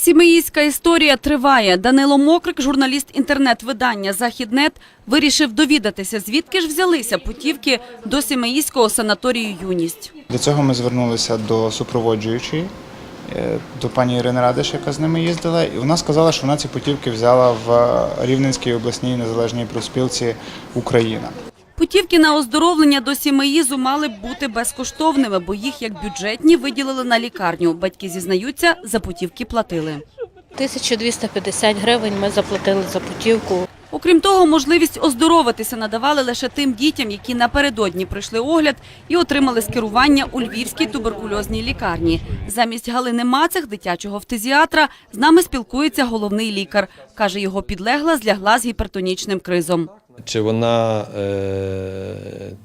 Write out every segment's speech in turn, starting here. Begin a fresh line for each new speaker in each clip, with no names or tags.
Сімеїська історія триває. Данило Мокрик, журналіст інтернет-видання «Західнет», вирішив довідатися, звідки ж взялися путівки до Сімеїського санаторію «Юність».
Для цього ми звернулися до супроводжуючої, е, до пані Ірини Радиш, яка з ними їздила, і вона сказала, що вона ці путівки взяла в Рівненській обласній незалежній профспілці Україна.
Путівки на оздоровлення до Сімеїзу мали б бути безкоштовними, бо їх як бюджетні виділили на лікарню. Батьки зізнаються, за путівки платили.
1250 гривень ми заплатили за путівку.
Окрім того, можливість оздоровитися надавали лише тим дітям, які напередодні пройшли огляд і отримали скерування у Львівській туберкульозній лікарні. Замість Галини Мацех, дитячого фтизіатра, з нами спілкується головний лікар. Каже, його підлегла злягла з гіпертонічним кризом.
Чи вона е,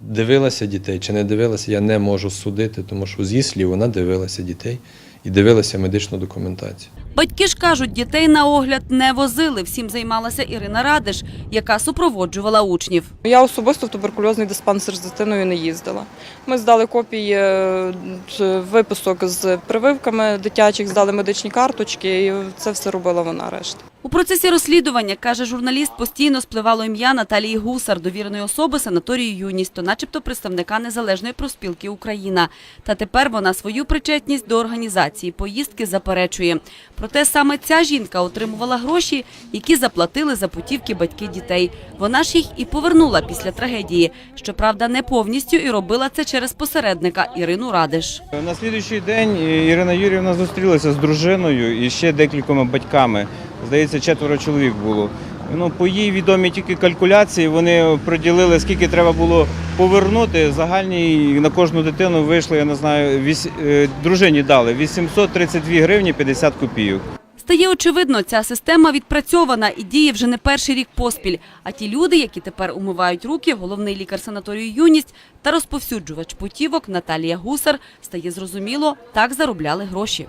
дивилася дітей, чи не дивилася, я не можу судити, тому що з її слів вона дивилася дітей і дивилася медичну документацію.
Батьки ж кажуть, дітей на огляд не возили. Всім займалася Ірина Радиш, яка супроводжувала учнів.
Я особисто в туберкульозний диспансер з дитиною не їздила. Ми здали копії е, з виписок з прививками дитячих, здали медичні карточки, і це все робила вона решта.
У процесі розслідування, каже журналіст, постійно спливало ім'я Наталії Гусар, довіреної особи санаторію «Юність», то начебто представника Незалежної профспілки Україна. Та тепер вона свою причетність до організації поїздки заперечує. Проте саме ця жінка отримувала гроші, які заплатили за путівки батьки дітей. Вона ж їх і повернула після трагедії. Щоправда, не повністю і робила це через посередника Ірину Радиш.
На слідуючий день Ірина Юрівна зустрілася з дружиною і ще декількома батьками. Здається, четверо чоловік було. Ну, по їй відомі тільки калькуляції. Вони приділили, скільки треба було повернути. Загальні на кожну дитину вийшло, я не знаю, вісь... е, дружині дали 832 гривні 50 копійок.
Стає очевидно, ця система відпрацьована і діє вже не перший рік поспіль. А ті люди, які тепер умивають руки, головний лікар санаторію «Юність» та розповсюджувач путівок Наталія Гусар, стає зрозуміло, так заробляли гроші.